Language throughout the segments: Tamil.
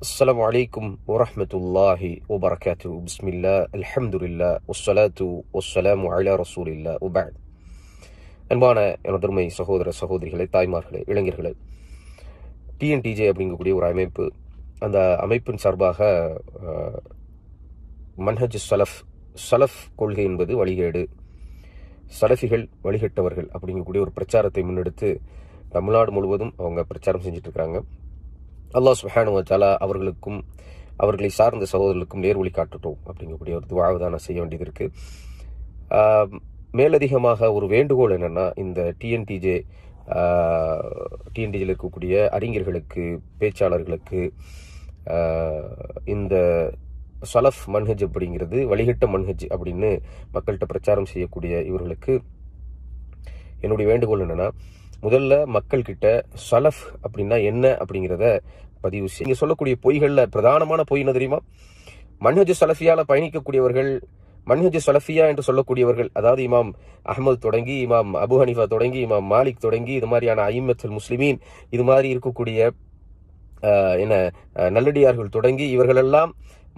السلام عليكم ورحمة الله وبركاته بسم الله الحمد لله والصلاة والسلام على رسول الله وبعد அன்பான எனதருமை சகோதர சகோதரிகளே தாய்மார்களே இளைஞர்களே டிஎன்டிஜே அப்படிங்கக்கூடிய ஒரு அமைப்பு அந்த அமைப்பின் சார்பாக அஹ், மன்ஹஜ் சலஃப் சலஃப் கொள்கை என்பது வழிகேடு சலஃபிகள் வழிகட்டவர்கள் அப்படிங்கக்கூடிய ஒரு பிரச்சாரத்தை முன்னெடுத்து தமிழ்நாடு முழுவதும் அவங்க பிரச்சாரம் செஞ்சுட்டு இருக்கிறாங்க அல்லாஹ் சுப்ஹானஹு வ அவர்களுக்கும் அவர்களை சார்ந்த சகோதரர்களுக்கும் நேர்வழி காட்டட்டும் அப்படிங்கக்கூடிய ஒரு துவாவை தான் நான் செய்ய வேண்டியது இருக்குது மேலதிகமாக ஒரு வேண்டுகோள் என்னென்னா இந்த டிஎன்டிஜே டிஎன்டிஜியில் இருக்கக்கூடிய அறிஞர்களுக்கு பேச்சாளர்களுக்கு இந்த சலஃப் மன்ஹஜ் அப்படிங்கிறது வழிகட்ட மன்ஹஜ் அப்படின்னு மக்கள்கிட்ட பிரச்சாரம் செய்யக்கூடிய இவர்களுக்கு என்னுடைய வேண்டுகோள் என்னென்னா முதல்ல மக்கள்கிட்ட சலஃப் அப்படின்னா என்ன அப்படிங்கிறத பதிவு செய்ய நீங்கள் சொல்லக்கூடிய பொய்களில் பிரதானமான பொய் என்ன தெரியுமா? மன்ஹஜ் சலஃபியால் பயணிக்கக்கூடியவர்கள் மன்ஹஜ் சலஃபியா என்று சொல்லக்கூடியவர்கள் அதாவது இமாம் அஹ்மது தொடங்கி இமாம் அபு ஹனிஃபா தொடங்கி இமாம் மாலிக் தொடங்கி இது மாதிரியான ஐமத்துல் முஸ்லிமீன் இது மாதிரி இருக்கக்கூடிய என்ன நல்லடியார்கள் தொடங்கி இவர்களெல்லாம்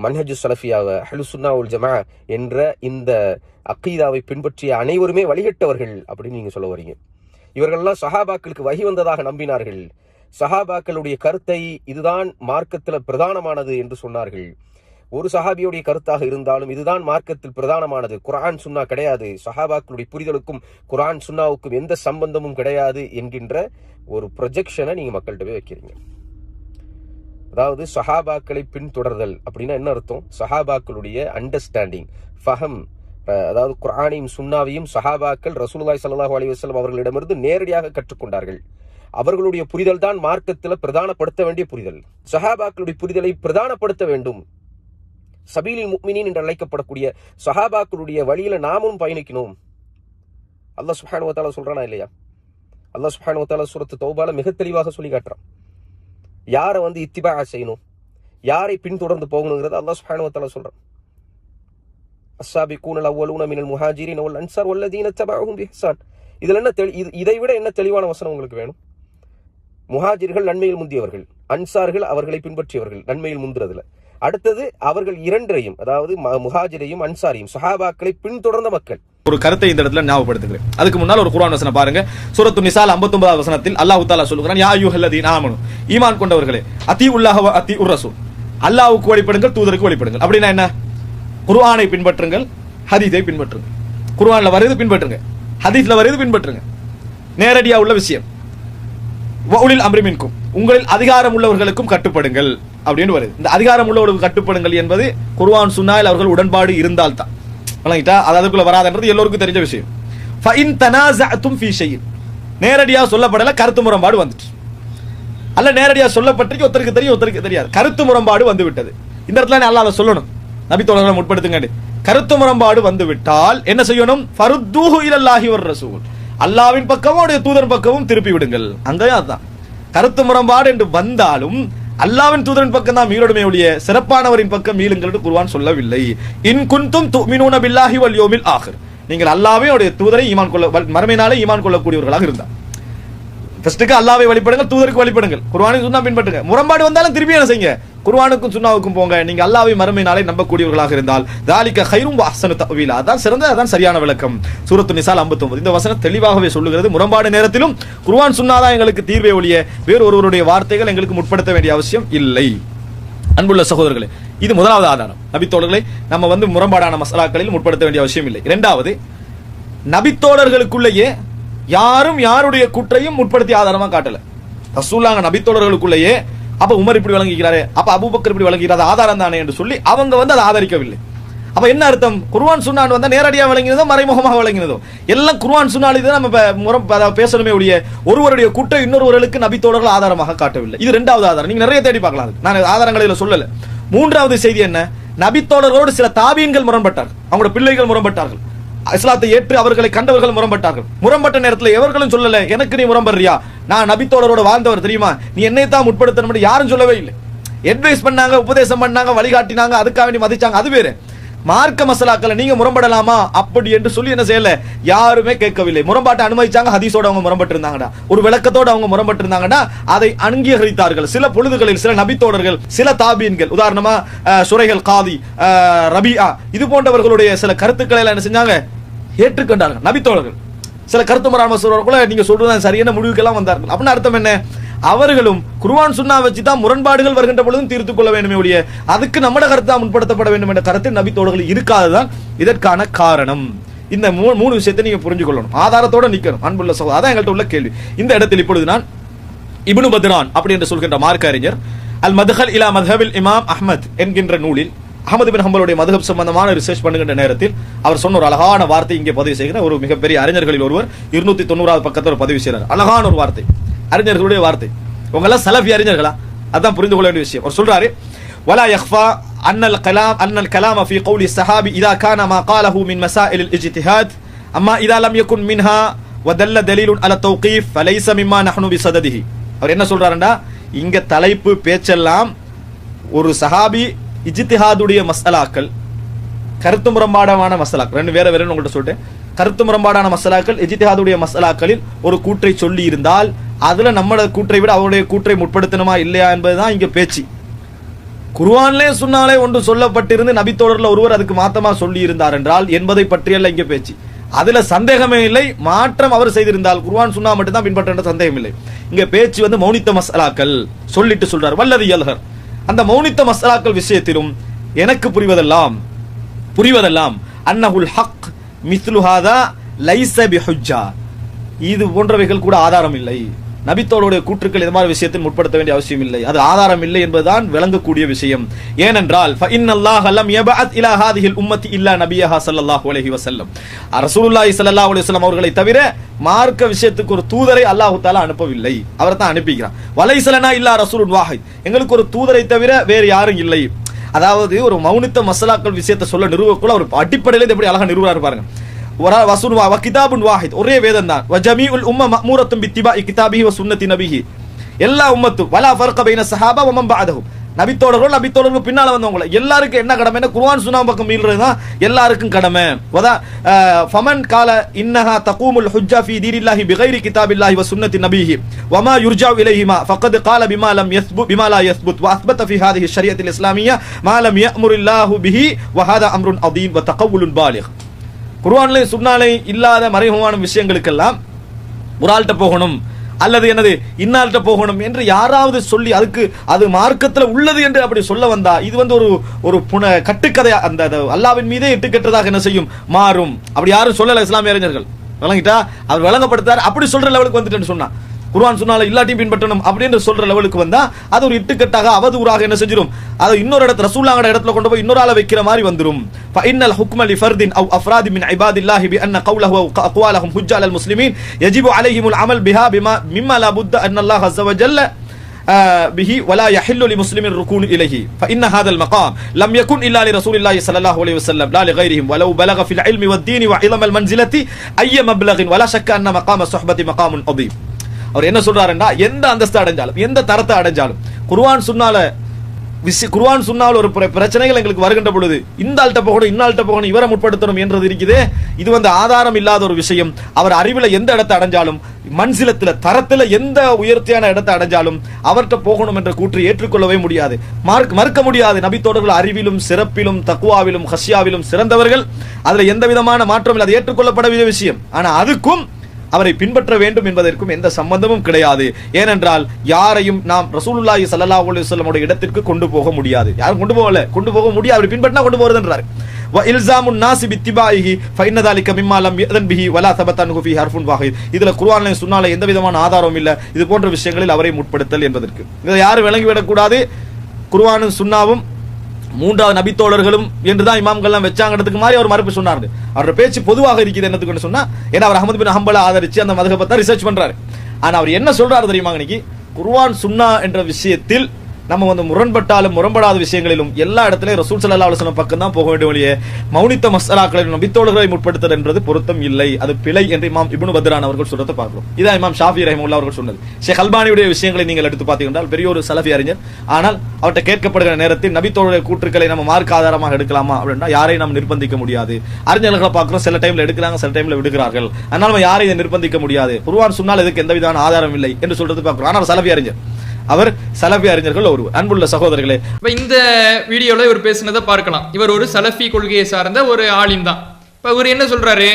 மன்ஹஜு சலஃபியாவை ஹலுசுன்னா உல் ஜமா என்ற இந்த அக்கீதாவை பின்பற்றிய அனைவருமே வழிகட்டவர்கள் அப்படின்னு நீங்கள் சொல்ல வரீங்க. இவர்கள்லாம் சஹாபாக்களுக்கு வகி வந்ததாக நம்பினார்கள். சஹாபாக்களுடைய கருத்தை இதுதான் மார்க்கத்தில் பிரதானமானது என்று சொன்னார்கள். ஒரு சஹாபியுடைய கருத்தாக இருந்தாலும் இதுதான் மார்க்கத்தில் பிரதானமானது. குரான் சுன்னா கிடையாது. சஹாபாக்களுடைய புரிதலுக்கும் குரான் சுன்னாவுக்கும் எந்த சம்பந்தமும் கிடையாது என்கின்ற ஒரு ப்ரொஜெக்ஷனை நீங்கள் மக்கள்கிட்ட போய் வைக்கிறீங்க. அதாவது சஹாபாக்களை பின்தொடர்தல் அப்படின்னா என்ன அர்த்தம்? சஹாபாக்களுடைய அண்டர்ஸ்டாண்டிங் ஃபஹம் அதாவது குரானையும் சுன்னாவையும் சஹாபாக்கள் ரசூலுல்லாஹி சல்லாஹூ அலைஹி அவர்களிடமிருந்து நேரடியாக கற்றுக்கொண்டார்கள். அவர்களுடைய புரிதல் தான் மார்க்கத்தில் பிரதானப்படுத்த வேண்டிய புரிதல். சஹாபாக்களுடைய புரிதலை பிரதானப்படுத்த வேண்டும். சபீலில் முக்மினின் என்று அழைக்கப்படக்கூடிய சஹாபாக்களுடைய வழியில நாமும் பயணிக்கணும். அல்லா சுஹானுவத்தால சொல்றானா இல்லையா? அல்லாஹ் சுஹானுவத்தால சுரத்து தௌபால மிக தெளிவாக சொல்லி காட்டுறான். யாரை வந்து இத்திபா செய்யணும்? யாரை பின்தொடர்ந்து போகணுங்கிறத அல்லா சுஹானுவத்தால சொல்றான். அஸ்ஸாபிகூன அவ்வலூன மினல் முஹாஜிரின் வல் அன்சார் வல்லதீன தபஅஹும் பிஹ்சான். இதுல என்ன தெளி- இது- இதை விட என்ன தெளிவான வசனம் உங்களுக்கு வேணும்? முஹாஜிர்கள் நன்மையில் முந்தியவர்கள் அன்சார்கள் அவர்களை பின்பற்றியவர்கள் நன்மையில் முந்துறதுல அடுத்தது அவர்கள் இரண்டரையும் அதாவது முஹாஜிரையும் அன்சாரையும் சஹாபாக்களை பின்தொடர்ந்த மக்கள். ஒரு கருத்தை இந்த இடத்துல ஞாபகப்படுத்துகிறேன். அதுக்கு முன்னால் ஒரு குரான் வசனம் பாருங்க. சூரத்து நிசால் 59 வசனத்தில் அல்லாஹ் தஆலா சொல்லுகிறான் யா அய்யுஹல்லதீன ஆமனு ஈமான் கொண்டவர்களே அதி உல்லாஹ அத்தி அதி உர் ரசூல் வழிபடுங்கள் தூதருக்கு வழிபடுங்கள். அப்படின்னா என்ன? குர்ஆனை பின்பற்றுங்கள் ஹதீஸை பின்பற்றுங்கள். குர்ஆனில் வருது பின்பற்றுங்க. ஹதீஸில் வருது பின்பற்றுங்க. நேரடியாக உள்ள விஷயம். உளில் அம்ரிமின்கும் உங்களில் அதிகாரம் உள்ளவர்களுக்கும் கட்டுப்படுங்கள் அப்படின்னு வருது. இந்த அதிகாரம் உள்ளவர்களுக்கு கட்டுப்படுங்கள் என்பது குர்வான் சுன்னாயில் அவர்கள் உடன்பாடு இருந்தால் தான். வழங்கிட்டா அது அதுக்குள்ள வராதுன்றது எல்லோருக்கும் தெரிஞ்ச விஷயம். ஃபைன் தனாஸஅதும் ஃபீ ஷைஇன் நேரடியாக சொல்லப்படல கருத்து முரண்பாடு வந்துட்டு. அல்ல நேரடியாக சொல்லப்பட்டிருக்கு ஒருத்தருக்கு தெரியும் ஒருத்தருக்கு தெரியாது. கருத்து முரண்பாடு வந்து விட்டது இந்த இடத்துல நான் அதை சொல்லணும். நபி தோழர்களை முற்படுத்துங்க கருத்து முரண்பாடு வந்து விட்டால் என்ன செய்யணும்? ஃபருத்தூஹு இலல்லாஹி ஒரு ரசூல். அல்லாஹ்வின் பக்கமும் அவருடைய தூதர் பக்கமும் திருப்பி விடுங்கள் அங்கேயும் அதுதான். கருத்து முரண்பாடு என்று வந்தாலும் அல்லாவின் தூதரின் பக்கம் தான் மீளுடுமே ஒழிய சிறப்பானவரின் பக்கம் மீளுங்கள் என்று குருவான் சொல்லவில்லை. இன் குந்தும் துமினூன பில்லாஹி வல் யௌமில் ஆகிர் நீங்கள் அல்லாவே அவருடைய தூதரை ஈமான் கொள்ள மறுமையினாலே ஈமான் கொள்ளக்கூடியவர்களாக இருந்தார் ஃபர்ஸ்ட்டுக்கு அல்லாவை வழிபடுங்கள் தூதருக்கு வழிபடுங்கள். குர்ஆனுக்கு சுன்னா பின்பற்றுங்க. முரண்பாடு வந்தாலும் திருப்பி என்ன செய்யுங்க? குர்ஆனுக்கும் சுண்ணாவுக்கும் போங்க. நீங்க அல்லாவை மறுமை நாளை நம்பக்கூடியவர்களாக இருந்தால் தாலிக ஹைரும் வாசன தஅவீலா அதான் சிறந்த அதான் சரியான விளக்கம். சூரத்து நிசால் 59 இந்த வசனம் தெளிவாகவே சொல்லுகிறது. முரண்பாடு நேரத்திலும் குருவான் சுன்னா தான் எங்களுக்கு தீர்வே ஒழிய வேறு ஒருவருடைய வார்த்தைகள் எங்களுக்கு முற்படுத்த வேண்டிய அவசியம் இல்லை. அன்புள்ள சகோதரர்களே இது முதலாவது ஆதாரம். நபித்தோழர்களை நம்ம வந்து முரண்பாடான மசாலாக்களில் முற்படுத்த வேண்டிய அவசியம் இல்லை. இரண்டாவது நபித்தோழர்களுக்குள்ளேயே யாரும் யாருடைய குற்றையும் முற்படுத்தி ஆதாரமா காட்டல. ரசூல்லாங்க நபித்தோழர்களுக்குள்ளேயே அப்ப உமர் இப்படி வழங்குகிறாரு அப்ப அபூபக்கர் இப்படி வழங்குகிறார் ஆதாரம் தானே என்று சொல்லி அவங்க வந்து அதை ஆதரிக்கவில்லை. அப்ப என்ன அர்த்தம்? குர்வான் சுன்னான் வந்தா நேரடியாக வழங்கினதோ மறைமுகமாக வழங்கினதோ எல்லாம் குருவான் சுன்னால் இது நம்ம இப்ப முறம் அதாவது பேசணுமே உடைய ஒருவருடைய கூட்டம் இன்னொருவர்களுக்கு நபித்தோழர்கள் ஆதாரமாக காட்டவில்லை. இது ரெண்டாவது ஆதாரம். நீங்க நிறைய தேடி பார்க்கலாம் நான் ஆதாரங்களை சொல்லல. மூன்றாவது செய்தி என்ன? நபித்தோழர்களோடு சில தாபியன்கள் முரண்பட்டார்கள். அவங்களோட பிள்ளைகள் முரண்பட்டார்கள். இஸ்லாத்தை ஏற்று அவர்களை கண்டவர்கள் முரம்பட்டார்கள் முரம்பட்ட நேரத்தில் எவர்களும் சொல்லல எனக்கு நீ முரம்படுறியா நான் நபித்தோழரோட வாழ்ந்தவர் தெரியுமா? நீ என்னை தான் முற்படுத்தணும் யாரும் சொல்லவே இல்லை. அட்வைஸ் பண்ணாங்க உபதேசம் பண்ணாங்க வழிகாட்டினாங்க அதுக்காக வேண்டி மதிச்சாங்க அது வேறு. மார்க்க மசாலாக்களை நீங்க முரம்படலாமா அப்படி என்று சொல்லி என்ன செய்யல? யாருமே கேட்கவில்லை. முரம்பாட்டை அனுமதிச்சாங்க ஹதீஸோட அவங்க முரம்பட்டு இருந்தாங்கடா ஒரு விளக்கத்தோட அவங்க முரம்பட்டு இருந்தாங்கன்னா அதை அங்கீகரித்தார்கள். சில பொழுதுகளில் சில நபித்தோடர்கள் சில தாபீன்கள் உதாரணமா சுரைகள் காதி ரபியா இது போன்றவர்களுடைய சில கருத்துக்களை எல்லாம் என்ன செஞ்சாங்க? ஏற்றுக்கொண்டார்கள். நபித்தோழர்கள். சில கருத்து முறாம சொல்றவர்கள நீங்க சொல்றது சரியான முடிவுக்கெல்லாம் வந்தார்கள். அப்படின்னு அர்த்தம் என்ன? அவர்களும் குருவான் சுண்ணா வச்சு தான் முரண்பாடுகள் வருகின்ற பொழுதும் தீர்த்துக் கொள்ள வேண்டுமே ஒழிய அதுக்கு நம்மட கருத்தா முன்படுத்தப்பட வேண்டும் என்ற கருத்து நபித்தோழர்கள் இருக்காதுதான் இதற்கான காரணம். இந்த மூணு விஷயத்தை நீங்க புரிஞ்சு கொள்ளணும். ஆதாரத்தோட நிக்கணும். அன்புள்ள சகோதரர் அதான் எங்கள்கிட்ட உள்ள கேள்வி. இந்த இடத்தில் இப்பொழுது நான் இப்னு பத்ரான் அப்படி என்று சொல்கின்ற மார்க்க அறிஞர் அல் மதுஹல் இலா மதுஹபில் இமாம் அஹமத் என்கின்ற நூலில் அகமது பின் ஹம்பலுடைய மதுகப் சம்பந்தமான ரிசர்ச் பண்ணுகின்ற நேரத்தில் அவர் சொன்ன ஒரு அழகான வார்த்தை இங்கே பதிவு செய்கிற ஒரு மிகப்பெரிய அறிஞர்களில் ஒருவர் இருநூத்தி தொண்ணூறாவது பக்கத்தில் பதிவு செய்கிறார் அழகான ஒரு வார்த்தை. அறிஞர்களுடைய வார்த்தை உங்க எல்லாம் சலஃபி அறிஞர்களா அதான் புரிந்து கொள்ள வேண்டிய விஷயம் அவர் சொல்றாரு ولا يخفى أن الكلام أن الكلام في قول الصحابي إذا كان ما قاله من مسائل الاجتهاد أما إذا لم يكن منها ودل دليل على التوقيف فليس مما نحن بصدده அவர் என்ன சொல்றாருன்னா இங்க தலைப்பு பேச்செல்லாம் ஒரு சஹாபி இஜ்திஹாதுடைய மசலாக்கள் கருத்து முரண்பாடான மசலாக்கள் ரெண்டு வேற வேற உங்கள்கிட்ட சொல்லிட்டேன் கருத்து முரண்பாடான மசலாக்கள் இஜ்திஹாதுடைய மசலாக்களில் ஒரு கூற்றை சொல்லி இருந்தால் அதுல நம்மளோட கூற்றை விட அவருடைய கூற்றை முற்படுத்தணுமா இல்லையா என்பதுதான் இங்க பேச்சு. குர்ஆன்லே சொன்னாலே ஒன்று சொல்லப்பட்டிருந்து நபித்தோழர்ல ஒருவர் அதுக்கு மாத்தமா சொல்லி இருந்தார் என்றால் என்பதை பற்றியல்ல இங்க பேச்சு. அதுல சந்தேகமே இல்லை மாற்றம் அவர் செய்திருந்தால் குருவான் சொன்னால் மட்டும்தான் பின்பற்ற சந்தேகம் இல்லை. இங்க பேச்சு வந்து மௌனித்த மசாலாக்கள் சொல்லிட்டு சொல்றார். வல்லது யல்ஹர். அந்த மௌனித்த மசாலாக்கள் விஷயத்திலும் எனக்கு புரிவதெல்லாம் புரிவதெல்லாம் அன்னஹுல் ஹக் மிஸ்லுஹாதா லைச லைஸ இது போன்றவைகள் கூட ஆதாரம் இல்லை. நபித்தோளுடைய கூற்றுக்கள் இது மாதிரி விஷயத்தில் முற்படுத்த வேண்டிய அவசியம் இல்லை. அது ஆதாரம் இல்லை என்பதுதான் விளங்கக்கூடிய விஷயம். ஏனென்றால் ஃபஇன்னல்லாஹ் லம் யபஅத் இலா ஹாதிஹில் உம்மத்தி இல்லா நபியஹா ஸல்லல்லாஹு அலைஹி வஸல்லம். ரசூலுல்லாஹி ஸல்லல்லாஹு அலைஹி அவர்களை தவிர மார்க்க விஷயத்துக்கு ஒரு தூதரை அல்லாஹு தாலா அனுப்பவில்லை. அவரை தான் அனுப்பிக்கிறான். வலைசலனா இல்லா ரசூலுன் வாஹித். எங்களுக்கு ஒரு தூதரை தவிர வேறு யாரும் இல்லை. அதாவது ஒரு மௌனித்த மசாலாக்கள் விஷயத்தை சொல்ல நிறுவக்குள்ள ஒரு அடிப்படையில் எப்படி அழகாக நிறுவனார் இருப்பாருங்க வரா வசூன் வா கிதாபுன் வாஹித் ஒரே வேதம் தான் வஜமீஉல் உம்ம மஅமூரத்தும் பித்திபாஇ கிதாபிஹி வ சுன்னத்தி நபிஹி எல்லா உம்மத்தும் வலா ஃபர்க பைன ஸஹாபா வ மன் பஅதஹும் நபித்தோழர்கள் நபித்தோழர்கள் பின்னால வந்தவங்க எல்லாருக்கும் என்ன கடமைன்னா குர்ஆன் சுன்னா பக்கம் மீள்றது தான் எல்லாருக்கும் கடமை வதா ஃபமன் கால இன்னஹா தகூமுல் ஹுஜ்ஜா ஃபீ தீனில்லாஹி பிகைரி கிதாபில்லாஹி வ சுன்னத்தி நபிஹி வமா யுர்ஜா இலைஹிமா ஃபக்கத் கால பிமா லம் யஸ்புத் பிமா லா யஸ்புத் வ அஸ்பத ஃபீ ஹாதிஹி ஷரியத்தில் இஸ்லாமிய்யா மா லம் யஅமுரில்லாஹு பிஹி வ ஹாதா அம்ருன் அதீம் வ தகவுலுன் பாலிக் குர்ஆன்ல சுண்ணாலையும் இல்லாத மறைமுகமான விஷயங்களுக்கெல்லாம் ஒரு ஆள்கிட்ட போகணும். அல்லது என்னது இன்னால்கிட்ட போகணும் என்று யாராவது சொல்லி அதுக்கு அது மார்க்கத்துல உள்ளது என்று அப்படி சொல்ல வந்தா இது வந்து ஒரு ஒரு புன கட்டுக்கதை அந்த அல்லாவின் மீதே இட்டுக்கட்டதாக என்ன செய்யும்? மாறும். அப்படி யாரும் சொல்லலை இஸ்லாமிய அறிஞர்கள். விளங்கிட்டா? அவர் விளங்கப்படுத்தார். அப்படி சொல்ற லெவலுக்கு வந்துட்டேன்னு சொன்னா. குர்ஆன் சொன்னால இல்லாட்டி பின்பற்றணும் அப்படின்னு சொல்ற லெவலுக்கு வந்தா அது ஒரு இட்டுக்கட்டாக அவதூறாக என்ன செஞ்சிரும் அது இன்னொரு இடத்துல ரசூலாங்கட இடத்துல கொண்டு போய் இன்னொரு ஆளை வைக்கிற மாதிரி வந்துரும் فإن الحكم لفرد أو أفراد من عباد الله بأن قوله أو أقوالهم حجة على المسلمين يجب عليهم العمل بها بما مما لا بد أن الله عز وجل آه، به ولا يحل لمسلم الركون إليه فإن هذا المقام لم يكن إلا لرسول الله صلى الله عليه وسلم لا لغيرهم ولو بلغ في العلم والدين وعظم المنزلة أي مبلغ ولا شك أن مقام الصحبة مقام عظيم அவர் என்ன சொல்றாருன்னா எந்த அந்தஸ்து அடைஞ்சாலும் எந்த தரத்தை அடைஞ்சாலும் குருவான் சொன்னால விசி குர்வான் சொன்னால் ஒரு பிர- பிரச்சனைகள் எங்களுக்கு வருகின்ற பொழுது இந்த ஆள்கிட்ட போகணும் இந்த போகணும் இவரை முற்படுத்தணும் என்றது இருக்குது. இது வந்து ஆதாரம் இல்லாத ஒரு விஷயம். அவர் அறிவில் எந்த இடத்தை அடைஞ்சாலும் மண்சிலத்தில் தரத்தில் எந்த உயர்த்தியான இடத்தை அடைஞ்சாலும் அவர்கிட்ட போகணும் என்ற கூற்று ஏற்றுக்கொள்ளவே முடியாது. மார்க் மறுக்க முடியாது. நபித்தோடர்கள் அறிவிலும் சிறப்பிலும் தக்குவாவிலும் ஹஷ்யாவிலும் சிறந்தவர்கள். அதில் எந்த விதமான மாற்றம் இல்லை. அது ஏற்றுக்கொள்ளப்பட வேண்டிய விஷயம். ஆனால் அதுக்கும் அவரை பின்பற்ற வேண்டும் என்பதற்கும் எந்த சம்பந்தமும் கிடையாது. ஏனென்றால் யாரையும் நாம் ரசூலுல்லாஹி ஸல்லல்லாஹு அலைஹி வஸல்லமுடைய இடத்திற்கு கொண்டு போக முடியாது. யாரும் கொண்டு போகல. கொண்டு போக முடியாது. அவர் பின்பற்றினா கொண்டு போறதுன்றாரு. வ இல்சாமுன் நாசி பித்திபாயிஹி ஃபைன்ன தாலிக மிம்மா லம் யதன் பிஹி வலா தபத்தன்ஹு ஃபீ ஹர்ஃபுன் வாஹித். இதுல குர்ஆன்ல சுன்னால எந்த விதமான ஆதாரமும் இல்ல. இது போன்ற விஷயங்களில் அவரை முற்படுத்தல் என்பதற்கு. இதை யாரும் விளங்கிவிடக்கூடாது குர்ஆனும் சுன்னாவும் மூன்றாவது நபித்தோழர்களும் என்றுதான் இமாம்கள்லாம் வச்சாங்கிறதுக்கு மாதிரி அவர் மறுப்பு சொன்னார் அவரோட பேச்சு பொதுவாக இருக்குது என்னத்துக்குன்னு சொன்னா ஏன்னா அவர் அகமது பின் ஹம்பலா ஆதரிச்சு அந்த மதகப்பை ரிசர்ச் பண்றாரு. ஆனா அவர் என்ன சொல்றாரு தெரியுமா இன்னைக்கு குர்வான் சுன்னா என்ற விஷயத்தில் நம்ம வந்து முரண்பட்டாலும் முரண்படாத விஷயங்களிலும் எல்லா இடத்துலயும் ரசூல் சல்லா அலுவலம் பக்கம் தான் போக வேண்டும் வழியே மௌனித்த மசாலாக்களை நபித்தோழர்களை முற்படுத்தல் என்பது பொருத்தம் இல்லை. அது பிழை என்று இமாம் இபுனு பத்ரான் அவர்கள் சொல்றதை பார்க்கிறோம். இதான் இமாம் ஷாஃபி ரஹிமுல்லா அவர்கள் சொன்னது. ஷேக் அல்பானியுடைய விஷயங்களை நீங்கள் எடுத்து பார்த்தீங்கன்னா பெரிய ஒரு சலஃபி அறிஞர். ஆனால் அவர்கிட்ட கேட்கப்படுகிற நேரத்தில் நபித்தோழருடைய கூற்றுக்களை நம்ம மார்க் ஆதாரமாக எடுக்கலாமா அப்படின்னா யாரையும் நம்ம நிர்பந்திக்க முடியாது. அறிஞர்களை பார்க்கிறோம் சில டைம்ல எடுக்கிறாங்க சில டைம்ல விடுகிறார்கள். அதனால நம்ம யாரையும் இதை நிர்பந்திக்க முடியாது. குருவான் சொன்னால் இதுக்கு எந்த விதமான ஆதாரம் இல்லை என்று சொல்றது பார்க்கிறோம். ஆனால் சலஃபி அறிஞர் அவர் சலஃபி அறிஞர்கள் ஒரு அன்புள்ள சகோதரர்களே. இப்போ இந்த வீடியோல இவர் பேசுனதை பார்க்கலாம். இவர் ஒரு சலஃபி கொள்கையை சார்ந்த ஒரு ஆளின் தான். இப்ப இவர் என்ன சொல்றாரு?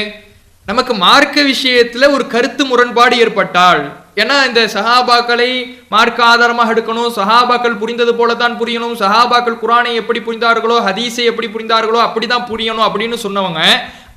நமக்கு மார்க்க விஷயத்துல ஒரு கருத்து முரண்பாடு ஏற்பட்டால் ஏன்னா இந்த சஹாபாக்களை மார்க்க ஆதாரமாக எடுக்கணும் சஹாபாக்கள் புரிந்தது போல தான் புரியணும் சஹாபாக்கள் குரானை எப்படி புரிந்தார்களோ ஹதீஸை எப்படி புரிந்தார்களோ அப்படிதான் புரியணும் அப்படின்னு சொன்னவங்க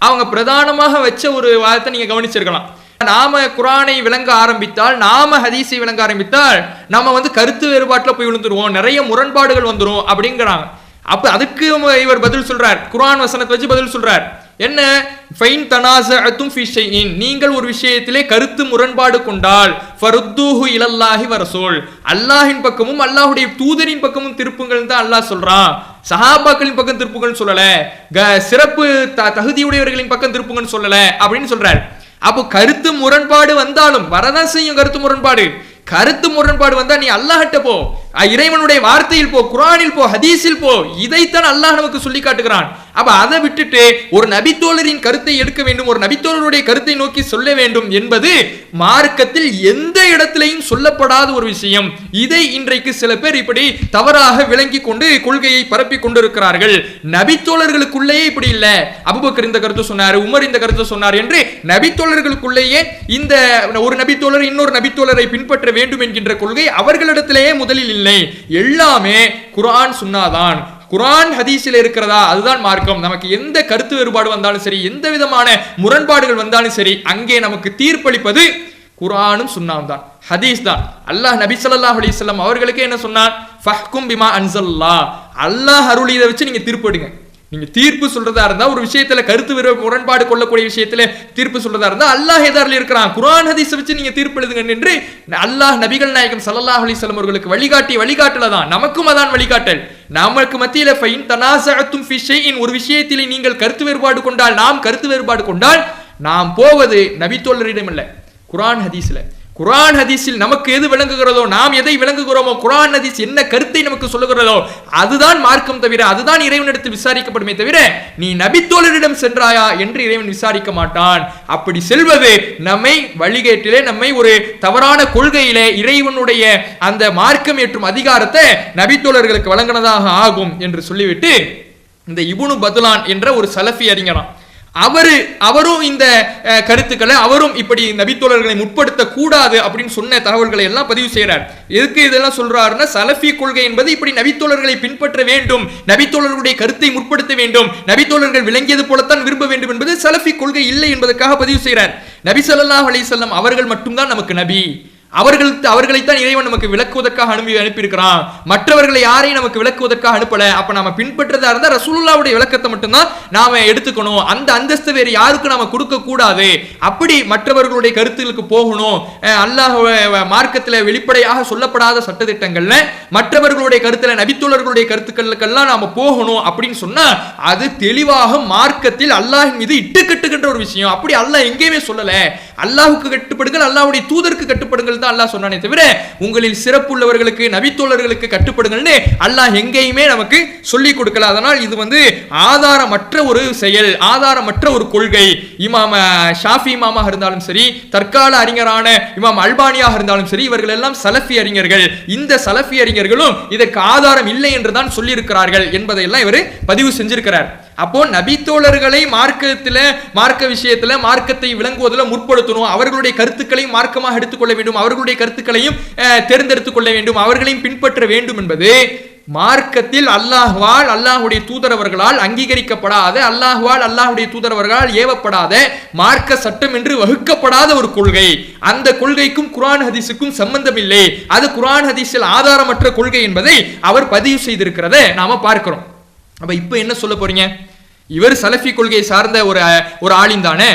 அவங்க பிரதானமாக வச்ச ஒரு வாதத்தை நீங்க கவனிச்சிருக்கலாம். நாம குரானை விளங்க ஆரம்பித்தால் நாம ஹதீஸை விளங்க ஆரம்பித்தால் நம்ம வந்து கருத்து வேறுபாட்டுல போய் விழுந்துருவோம் நிறைய முரண்பாடுகள் வந்துரும் அப்படிங்கிறாங்க. அப்ப அதுக்கு இவர் பதில் சொல்றார். குரான் வசனத்தை வச்சு பதில் சொல்றார். என்ன? ஃபைன் நீங்கள் ஒரு விஷயத்திலே கருத்து முரண்பாடு கொண்டால் ஃபருத்தூஹு இலல்லாஹி வரசூல் அல்லாஹின் பக்கமும் அல்லாஹுடைய தூதரின் பக்கமும் திருப்புங்கள் தான் அல்லாஹ் சொல்றான். சஹாபாக்களின் பக்கம் திருப்புங்கள்னு சொல்லல. க- சிறப்பு தகுதியுடையவர்களின் பக்கம் திருப்புங்கன்னு சொல்லல அப்படின்னு சொல்றாரு. அப்போ கருத்து முரண்பாடு வந்தாலும் வரதான் செய்யும் கருத்து முரண்பாடு. கருத்து முரண்பாடு வந்தா நீ அல்லாஹ்ட்ட போ. இறைவனுடைய வார்த்தையில் போ குரானில் போ ஹதீஸில் போ இதைத்தான் அல்லாஹ் நமக்கு சொல்லி காட்டுகிறான். அப்ப அதை விட்டுட்டு ஒரு நபித்தோழரின் கருத்தை எடுக்க வேண்டும் ஒரு நபித்தோழருடைய கருத்தை நோக்கி சொல்ல வேண்டும் என்பது மார்க்கத்தில் எந்த இடத்திலையும் சொல்லப்படாத ஒரு விஷயம். இதை இன்றைக்கு சில பேர் இப்படி தவறாக விளங்கி கொண்டு கொள்கையை பரப்பி கொண்டிருக்கிறார்கள். நபித்தோழர்களுக்குள்ளேயே இப்படி இல்ல. அபுபக்கர் இந்த கருத்து சொன்னார் உமர் இந்த கருத்து சொன்னார் என்று நபித்தோழர்களுக்குள்ளேயே இந்த ஒரு நபித்தோழர் இன்னொரு நபித்தோழரை பின்பற்ற வேண்டும் என்கின்ற கொள்கை அவர்களிடத்திலேயே முதலில் இல்லை. இல்லை. எல்லாமே குரான் சுன்னாதான். குரான் ஹதீஸில் இருக்கிறதா? அதுதான் மார்க்கம். நமக்கு எந்த கருத்து வேறுபாடு வந்தாலும் சரி எந்த விதமான முரண்பாடுகள் வந்தாலும் சரி அங்கே நமக்கு தீர்ப்பளிப்பது குரானும் சுன்னாவும் தான் ஹதீஸ் தான். அல்லாஹ் நபி சல்லாஹ் அலைஹி அவர்களுக்கே என்ன சொன்னான்? ஃபஹ்கும் பிமா அன்சல்லா அல்லாஹ் அருளியதை வச்சு நீங்க தீர்ப்பிடுங்க நீங்க தீர்ப்பு சொல்றதா இருந்தா ஒரு விஷயத்துல கருத்து வேறு முரண்பாடு கொள்ளக்கூடிய விஷயத்துல தீர்ப்பு சொல்றதா இருந்தா அல்லாஹ் எதாரில் இருக்கிறான்? குரான் ஹதீஸ் வச்சு நீங்க தீர்ப்பு எழுதுங்க என்று அல்லாஹ் நபிகள் நாயகம் சல்லாஹ் அலைஹி வஸல்லம் அவர்களுக்கு வழிகாட்டி வழிகாட்டல தான். நமக்கும் அதான் வழிகாட்டல். நமக்கு மத்தியில ஃபைன் தனாசகத்தும் ஃபி ஒரு விஷயத்திலே நீங்கள் கருத்து வேறுபாடு கொண்டால் நாம் கருத்து வேறுபாடு கொண்டால் நாம் போவது நபித்தோழரிடம் இல்ல குரான் ஹதீஸ்ல. குரான் ஹதீஸில் நமக்கு எது விளங்குகிறதோ நாம் எதை விளங்குகிறோமோ குரான் ஹதீஸ் என்ன கருத்தை நமக்கு சொல்லுகிறதோ அதுதான் மார்க்கம் தவிர அதுதான் இறைவனிடத்தில் விசாரிக்கப்படுமே தவிர நீ நபித்தோழரிடம் சென்றாயா என்று இறைவன் விசாரிக்க மாட்டான். அப்படி செல்வது நம்மை வழிகேட்டிலே நம்மை ஒரு தவறான கொள்கையிலே இறைவனுடைய அந்த மார்க்கம் ஏற்றும் அதிகாரத்தை நபித்தோழர்களுக்கு வழங்கினதாக ஆகும் என்று சொல்லிவிட்டு இந்த இபுனு பதுலான் என்ற ஒரு சலஃபி அறிஞரான் அவரு அவரும் இந்த கருத்துக்களை அவரும் இப்படி நபித்தோழர்களை முற்படுத்த கூடாது அப்படின்னு சொன்ன தகவல்களை எல்லாம் பதிவு செய்கிறார் எதுக்கு இதெல்லாம் சொல்றாருன்னா சலஃபி கொள்கை என்பது இப்படி நபித்தோழர்களை பின்பற்ற வேண்டும் நபித்தோழர்களுடைய கருத்தை முற்படுத்த வேண்டும் நபித்தோழர்கள் விளங்கியது போலத்தான் விரும்ப வேண்டும் என்பது சலஃபி கொள்கை இல்லை என்பதற்காக பதிவு செய்கிறார் நபி ஸல்லல்லாஹு அலிசல்லாம் அவர்கள் மட்டும்தான் நமக்கு நபி. அவர்கள் அவர்களைத்தான் இறைவன் நமக்கு விளக்குவதற்காக அனுப்பி அனுப்பியிருக்கிறான். மற்றவர்களை யாரையும் நமக்கு விளக்குவதற்காக அனுப்பல. அப்ப நாம பின்பற்றதா இருந்தா ரசூலுல்லாவுடைய விளக்கத்தை மட்டும்தான் நாம எடுத்துக்கணும். அந்த அந்தஸ்து வேறு யாருக்கும் நாம கொடுக்க கூடாது அப்படி மற்றவர்களுடைய கருத்துகளுக்கு போகணும். அல்லாஹ் மார்க்கத்துல வெளிப்படையாக சொல்லப்படாத சட்டத்திட்டங்கள்ல மற்றவர்களுடைய கருத்துல நபித்தோழர்களுடைய கருத்துக்களுக்கெல்லாம் நாம போகணும் அப்படின்னு சொன்னா அது தெளிவாக மார்க்கத்தில் அல்லாஹ் மீது இட்டு கட்டுகின்ற ஒரு விஷயம். அப்படி அல்லாஹ் எங்கேயுமே சொல்லல. அல்லாஹுக்கு கட்டுப்படுங்கள் அல்லாவுடைய தூதருக்கு கட்டுப்படுங்கள் தான் அல்லாஹ் சொன்னானே தவிர உங்களில் சிறப்புள்ளவர்களுக்கு நபித்தோழர்களுக்கு கட்டுப்படுங்கள்னு அல்லாஹ் எங்கேயுமே நமக்கு சொல்லிக் கொடுக்கல. அதனால் இது வந்து ஆதாரமற்ற ஒரு செயல் ஆதாரமற்ற ஒரு கொள்கை. இமாம ஷாஃபி இமாமாக இருந்தாலும் சரி தற்கால அறிஞரான இமாம் அல்பானியாக இருந்தாலும் சரி இவர்கள் எல்லாம் சலஃபி அறிஞர்கள். இந்த சலஃபி அறிஞர்களும் இதற்கு ஆதாரம் இல்லை என்று தான் சொல்லியிருக்கிறார்கள் என்பதையெல்லாம் இவர் பதிவு செஞ்சிருக்கிறார். அப்போ நபித்தோழர்களை மார்க்கத்தில் மார்க்க விஷயத்துல மார்க்கத்தை விளங்குவதில் முற்படுத்தணும். அவர்களுடைய கருத்துக்களையும் மார்க்கமாக எடுத்துக்கொள்ள வேண்டும். அவர்களுடைய கருத்துக்களையும் தேர்ந்தெடுத்துக் கொள்ள வேண்டும். அவர்களையும் பின்பற்ற வேண்டும் என்பது மார்க்கத்தில் அல்லாஹ்வால் அல்லாஹுடைய தூதரவர்களால் அங்கீகரிக்கப்படாத அல்லாஹ்வால் அல்லாஹுடைய தூதரவர்களால் ஏவப்படாத மார்க்க சட்டம் என்று வகுக்கப்படாத ஒரு கொள்கை. அந்த கொள்கைக்கும் குரான் ஹதீஸுக்கும் சம்பந்தம் இல்லை அது குரான் ஹதீஸில் ஆதாரமற்ற கொள்கை என்பதை அவர் பதிவு செய்திருக்கிறதை நாம பார்க்கிறோம். அப்போ இப்போ என்ன சொல்ல போறீங்க? இவர் சலஃபி கொள்கையை சார்ந்த ஒரு ஒரு ஆளின் தானே?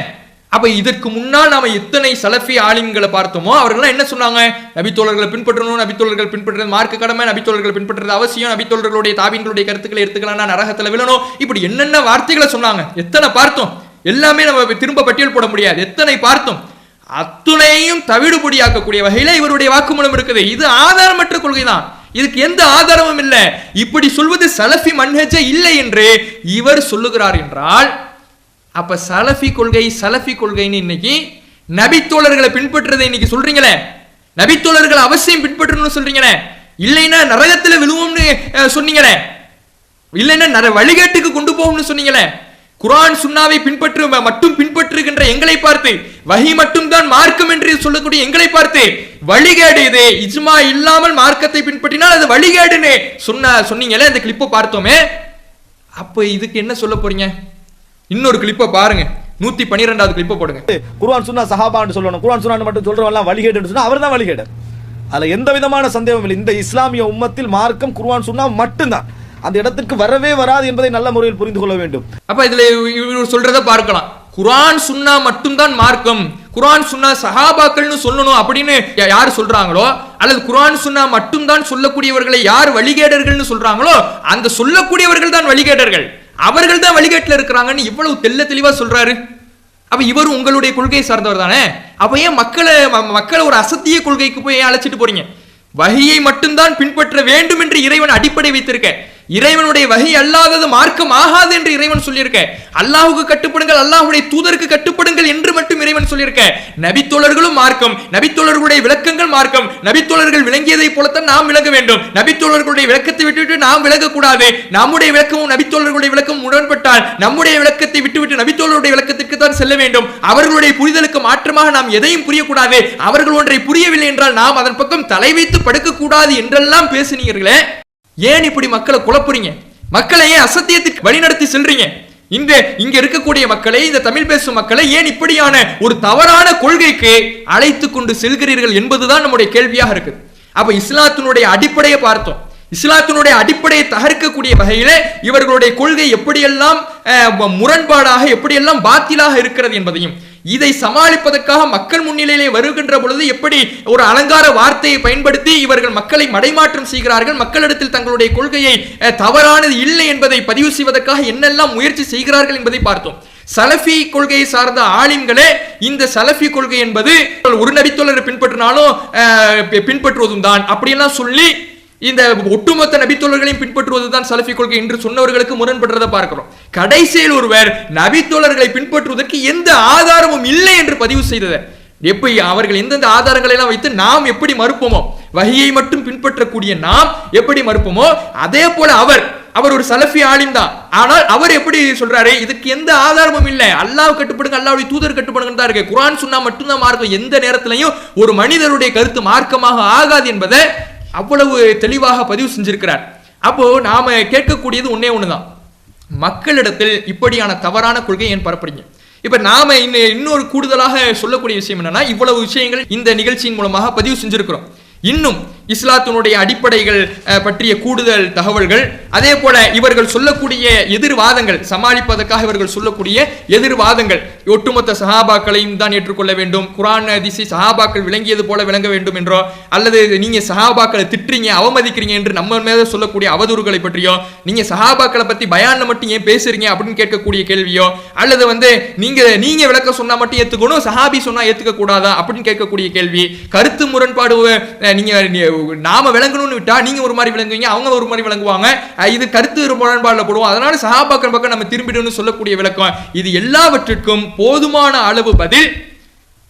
அப்போ இதற்கு முன்னால் நாம எத்தனை சலஃபி ஆலிம்களை பார்த்தோமோ அவர்கள்லாம் என்ன சொன்னாங்க? நபித்தோழர்களை பின்பற்றணும் நபித்தோழர்கள் பின்பற்றுறது மார்க்க கடமை நபித்தோழர்கள் பின்பற்றுறது அவசியம் நபித்தோழர்களுடைய தாபின்களுடைய கருத்துக்களை எடுத்துக்கலாம் நரகத்தில் விழணும். இப்படி என்னென்ன வார்த்தைகளை சொன்னாங்க? எத்தனை பார்த்தோம்? எல்லாமே நம்ம திரும்ப பட்டியல் போட முடியாது. எத்தனை பார்த்தோம்? அத்துணையும் தவிடுபொடியாக்கக்கூடிய வகையில இவருடைய வாக்குமூலம் இருக்குது. இது ஆதாரமற்ற கொள்கை தான் இதுக்கு எந்த ஆதாரமும் இல்லை. இப்படி சொல்வது சலஃபி மன்ஹஜே இல்லை என்று இவர் சொல்லுகிறார் என்றால் அப்ப சலஃபி கொள்கை சலஃபி கொள்கைன்னு இன்னைக்கு நபித்தோழர்களை பின்பற்றுறதை இன்னைக்கு சொல்றீங்களே? நபித்தோழர்களை அவசியம் பின்பற்றணும்னு சொல்றீங்களே? இல்லைன்னா நரகத்துல விழுவோம்னு சொன்னீங்களே? இல்லைன்னா நர கொண்டு போகும்னு சொன்னீங்களே? குர்ஆன் சுன்னாவை பின்பற்று மட்டும் பின்பற்றுகின்ற எங்களை பார்த்து வகி மட்டும் தான் மார்க்கம் என்று சொல்லக்கூடிய எங்களை பார்த்து வழிகேடு இது. இஜ்மா இல்லாமல் மார்க்கத்தை பின்பற்றினால் அது வழிகேடுன்னு சொன்ன சொன்னீங்களே அந்த கிளிப்பை பார்த்தோமே. அப்போ இதுக்கு என்ன சொல்ல போறீங்க? இன்னொரு கிளிப்பை பாருங்க. நூத்தி பன்னிரெண்டாவது கிளிப்பை போடுங்க. குர்ஆன் சொன்னா சஹாபான்னு சொல்லணும். குர்ஆன் சொன்னா மட்டும் சொல்றவன்லாம் வழிகேடுன்னு சொன்னா அவர் தான் வழிகேடு. அதுல எந்த விதமான சந்தேகமும் இல்லை. இந்த இஸ்லாமிய உம்மத்தில் மார்க்கம் குர்ஆன் சொன்னா மட்டும்தான். அந்த இடத்துக்கு வரவே வராது என்பதை நல்ல முறையில் புரிந்து கொள்ள வேண்டும். அப்ப இதுல இவர் சொல்றத பார்க்கலாம். குரான் சுன்னா மட்டும்தான் மார்க்கம். குரான் சுன்னா சஹாபாக்கள்னு சொல்லணும் அப்படின்னு யார் சொல்றாங்களோ அல்லது குரான் சுன்னா மட்டும்தான் சொல்லக்கூடியவர்களை யார் வழிகேடர்கள்னு சொல்றாங்களோ அந்த சொல்லக்கூடியவர்கள் தான் வழிகேடர்கள். அவர்கள் தான் வழிகேட்டில் இருக்கிறாங்கன்னு இவ்வளவு தெல்ல தெளிவா சொல்றாரு. அப்ப இவர் உங்களுடைய கொள்கையை சார்ந்தவர் தானே? அப்ப ஏன் மக்களை மக்களை ஒரு அசத்திய கொள்கைக்கு போய் ஏன் அழைச்சிட்டு போறீங்க? வகையை மட்டும்தான் பின்பற்ற வேண்டும் என்று இறைவன் அடிப்படை வைத்திருக்க. இறைவனுடைய வகை அல்லாதது மார்க்கம் ஆகாது என்று இறைவன் சொல்லியிருக்க. அல்லாஹுக்கு கட்டுப்படுங்கள் அல்லாஹுடைய தூதருக்கு கட்டுப்படுங்கள் என்று மட்டும் இறைவன் சொல்லியிருக்க. நபித்தோழர்களும் மார்க்கம் நபித்தோழர்களுடைய விளக்கங்கள் மார்க்கம். நபித்தோழர்கள் விளங்கியதை போலத்தான் நாம் விளங்க வேண்டும். நபித்தோழர்களுடைய விளக்கத்தை விட்டுவிட்டு நாம் விலகக்கூடாது நம்முடைய விளக்கமும் நபித்தோழர்களுடைய விளக்கம் உடன்பட்டால் நம்முடைய விளக்கத்தை விட்டுவிட்டு நபித்தோழருடைய விளக்கத்திற்கு தான் செல்ல வேண்டும். அவர்களுடைய புரிதலுக்கு மாற்றமாக நாம் எதையும் புரியக்கூடாது. அவர்கள் ஒன்றை புரியவில்லை என்றால் நாம் அதன் பக்கம் தலை வைத்து படுக்கக்கூடாது என்றெல்லாம் பேசுனீர்களே. ஏன் இப்படி மக்களை குழப்புறீங்க? மக்களை ஏன் அசத்தியத்துக்கு வழிநடத்தி செல்றீங்க? இந்த இங்க இருக்கக்கூடிய மக்களை இந்த தமிழ் பேசும் மக்களை ஏன் இப்படியான ஒரு தவறான கொள்கைக்கு அழைத்து கொண்டு செல்கிறீர்கள் என்பதுதான் நம்முடைய கேள்வியாக இருக்குது அப்ப இஸ்லாத்தினுடைய அடிப்படையை பார்த்தோம். இஸ்லாத்தினுடைய அடிப்படையை தகர்க்கக்கூடிய வகையில இவர்களுடைய கொள்கை எப்படியெல்லாம் முரண்பாடாக எப்படியெல்லாம் பாத்திலாக இருக்கிறது என்பதையும் இதை சமாளிப்பதற்காக மக்கள் முன்னிலையிலே வருகின்ற பொழுது எப்படி ஒரு அலங்கார வார்த்தையை பயன்படுத்தி இவர்கள் மக்களை மடைமாற்றம் செய்கிறார்கள் மக்களிடத்தில் தங்களுடைய கொள்கையை தவறானது இல்லை என்பதை பதிவு செய்வதற்காக என்னெல்லாம் முயற்சி செய்கிறார்கள் என்பதை பார்த்தோம். சலஃபி கொள்கையை சார்ந்த ஆலிம்களே இந்த சலஃபி கொள்கை என்பது ஒரு நபித்தோழரை பின்பற்றினாலும் பின்பற்றுவதும் தான் அப்படியெல்லாம் சொல்லி இந்த ஒட்டுமொத்த நபித்தோழர்களையும் பின்பற்றுவதுதான் சலஃபி கொள்கை என்று சொன்னவர்களுக்கு முரண்படுறதை பார்க்கிறோம். கடைசியில் ஒருவர் நபித்தோழர்களை பின்பற்றுவதற்கு எந்த ஆதாரமும் இல்லை என்று பதிவு செய்தது. எப்படி அவர்கள் எந்தெந்த ஆதாரங்களை எல்லாம் வைத்து நாம் எப்படி மறுப்போமோ வகையை மட்டும் பின்பற்றக்கூடிய நாம் எப்படி மறுப்போமோ அதே போல அவர் அவர் ஒரு சலஃபி ஆலிம் தான் ஆனால் அவர் எப்படி சொல்றாரு இதுக்கு எந்த ஆதாரமும் இல்லை. அல்லாஹ் கட்டுப்படுங்க அல்லாவுடைய தூதர் கட்டுப்படுங்க தான் இருக்கு. குரான் சொன்னா மட்டும்தான் மார்க்கம் எந்த நேரத்திலையும் ஒரு மனிதருடைய கருத்து மார்க்கமாக ஆகாது என்பதை அவ்வளவு தெளிவாக பதிவு செஞ்சிருக்கிறார். அப்போ நாம கேட்கக்கூடியது ஒன்னே ஒண்ணுதான். மக்களிடத்தில் இப்படியான தவறான கொள்கை ஏன் பரப்புறீங்க? இப்ப நாம இன்னொரு கூடுதலாக சொல்லக்கூடிய விஷயம் என்னன்னா இவ்வளவு விஷயங்கள் இந்த நிகழ்ச்சியின் மூலமாக பதிவு செஞ்சிருக்கிறோம். இன்னும் இஸ்லாத்தினுடைய அடிப்படைகள் பற்றிய கூடுதல் தகவல்கள். அதே போல இவர்கள் சொல்லக்கூடிய எதிர்வாதங்கள் சமாளிப்பதற்காக இவர்கள் சொல்லக்கூடிய எதிர்வாதங்கள். ஒட்டுமொத்த சஹாபாக்களையும் தான் ஏற்றுக்கொள்ள வேண்டும். குரான் அதிசி சஹாபாக்கள் விளங்கியது போல விளங்க வேண்டும் என்றோ அல்லது நீங்க சஹாபாக்களை திட்டுறீங்க அவமதிக்கிறீங்க என்று நம்ம மேல சொல்லக்கூடிய அவதூறுகளை பற்றியோ நீங்க சஹாபாக்களை பத்தி பயான மட்டும் ஏன் பேசுறீங்க அப்படின்னு கேட்கக்கூடிய கேள்வியோ அல்லது வந்து நீங்க நீங்க விளக்க சொன்னா மட்டும் ஏத்துக்கணும் சஹாபி சொன்னா ஏத்துக்க கூடாதா அப்படின்னு கேட்கக்கூடிய கேள்வி கருத்து முரண்பாடு நீங்க நாம விளங்கணும்னு விட்டா நீங்க ஒரு மாதிரி விளங்குவீங்க அவங்க ஒரு மாதிரி விளங்குவாங்க. இது கருத்து முரண்பாடுல போடுவோம். அதனால சஹாபாக்கள் பக்கம் நம்ம திரும்பிடணும்னு சொல்லக்கூடிய விளக்கம். இது எல்லாவற்றிற்கும் போதுமான அளவு பதில்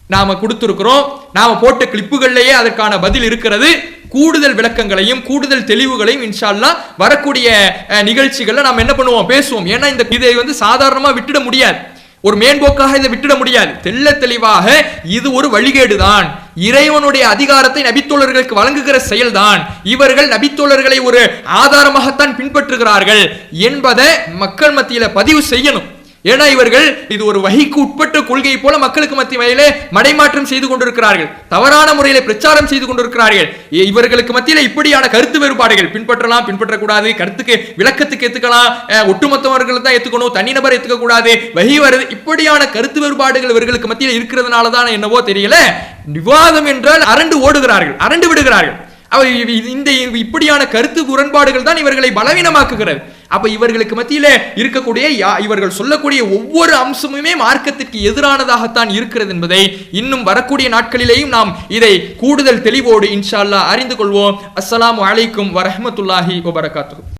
நாம கொடுத்திருக்கிறோம். நாம போட்ட கிளிப்புகள்லயே அதற்கான பதில் இருக்கிறது. கூடுதல் விளக்கங்களையும் கூடுதல் தெளிவுகளையும் இன்ஷால்லா வரக்கூடிய நிகழ்ச்சிகளில் நிகழ்ச்சிகள்ல நாம் என்ன பண்ணுவோம்? பேசுவோம். ஏன்னா இந்த இதை வந்து சாதாரணமா விட்டுட முடியாது. ஒரு மேம்போக்காக இதை விட்டுட முடியாது. தெல்ல தெளிவாக இது ஒரு வழிகேடுதான். இறைவனுடைய அதிகாரத்தை நபித்தோழர்களுக்கு வழங்குகிற செயல்தான். இவர்கள் நபித்தோழர்களை ஒரு ஆதாரமாகத்தான் பின்பற்றுகிறார்கள் என்பதை மக்கள் மத்தியில பதிவு செய்யணும். ஏன்னா இவர்கள் இது ஒரு வகைக்கு உட்பட்ட கொள்கையை போல மக்களுக்கு மத்தியிலே மடைமாற்றம் செய்து கொண்டிருக்கிறார்கள். தவறான முறையில பிரச்சாரம் செய்து கொண்டிருக்கிறார்கள். இ- இவர்களுக்கு மத்தியில இப்படியான கருத்து வேறுபாடுகள் பின்பற்றலாம் பின்பற்றக்கூடாது கருத்துக்கு விளக்கத்துக்கு ஏத்துக்கலாம். ஒட்டுமொத்தவர்கள் தான் ஏத்துக்கணும் தனிநபர் ஏத்துக்க கூடாது வகி வருது. இப்படியான கருத்து வேறுபாடுகள் இவர்களுக்கு மத்தியில் இருக்கிறதுனால தான் என்னவோ தெரியல. விவாதம் என்றால் அரண்டு ஓடுகிறார்கள் அரண்டு விடுகிறார்கள். இந்த இப்படியான கருத்து முரண்பாடுகள் தான் இவர்களை பலவீனமாக்குகிறது. அப்ப இவர்களுக்கு மத்தியில இருக்கக்கூடிய யா- இவர்கள் சொல்லக்கூடிய ஒவ்வொரு அம்சமுமே மார்க்கத்திற்கு எதிரானதாகத்தான் இருக்கிறது என்பதை இன்னும் வரக்கூடிய நாட்களிலேயும் நாம் இதை கூடுதல் தெளிவோடு இன்ஷா அல்லாஹ் அறிந்து கொள்வோம். அஸ்லாம் அலைக்கும் வரஹமத்துல்லாஹி வபரகாத்து